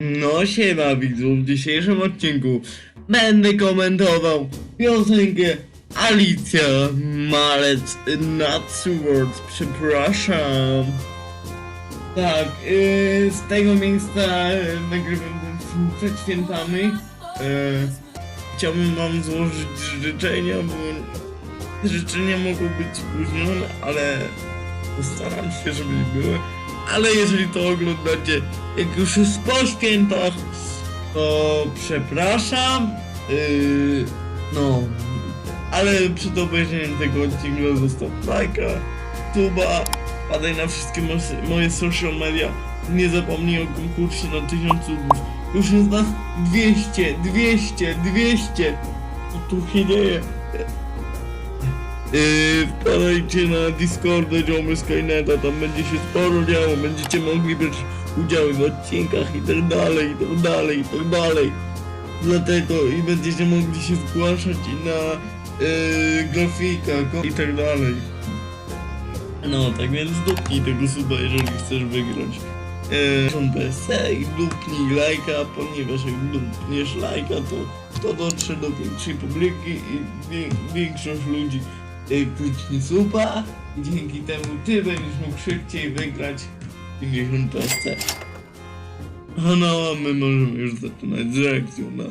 No siema widzów, w dzisiejszym odcinku będę komentował piosenkę Alicja Malec Natswords, przepraszam. Tak, yy, z tego miejsca nagrywam ten film przed świętami. Yy, chciałbym wam złożyć życzenia, bo życzenia mogą być spóźnione, ale postaram się, żeby były. Ale jeżeli to oglądacie, jak już jest po świętach, to przepraszam. Yy, no, ale przed obejrzeniem tego odcinka zostaw lajka, tuba, padaj na wszystkie moje social media. Nie zapomnij o konkursie na 1000 subów. Już jest nas 200, 200, 200. Co tu się dzieje? Yy, wpadajcie na Discorda Dziomy Skyneta, tam będzie się sporo działo, będziecie mogli brać udział w odcinkach i tak dalej, i tak dalej, i tak dalej. Dlatego i będziecie mogli się zgłaszać i na yy, grafika i tak dalej. No, tak więc dupnij tego suba, jeżeli chcesz wygrać. Yy, i dupnij lajka, ponieważ jak dupniesz lajka, to to dotrze do większej publiki i większość ludzi y, kliknie suba i dzięki temu ty będziesz mógł szybciej wygrać 50 PSC. A no, my możemy już zaczynać z reakcją na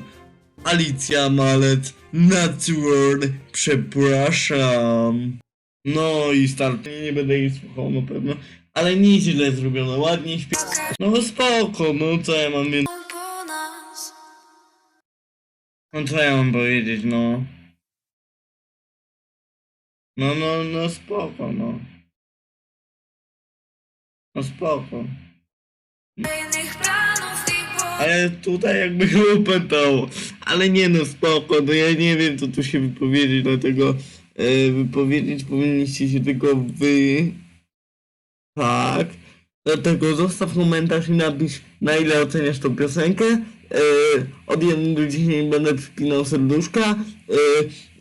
Alicja Malec Natsword, przepraszam. No i start, nie będę jej słuchał na pewno, ale nieźle zrobione, ładnie śpiewa. No spoko, no co ja mam nas. no co ja mam powiedzieć, no. No, no, no spoko, no. No spoko. Ale tutaj jakby opętało. Ale nie no, spoko, no ja nie wiem co tu się wypowiedzieć, dlatego e, wypowiedzieć powinniście się tylko wy... Tak. Dlatego zostaw komentarz i napisz na ile oceniasz tą piosenkę. E, od 1 do 10 będę przypinał serduszka. E,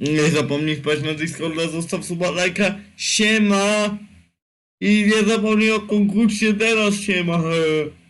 nie zapomnij wpaść na Discorda, zostaw suba lajka. Siema! I nie zapomnij o konkursie teraz, siema! E.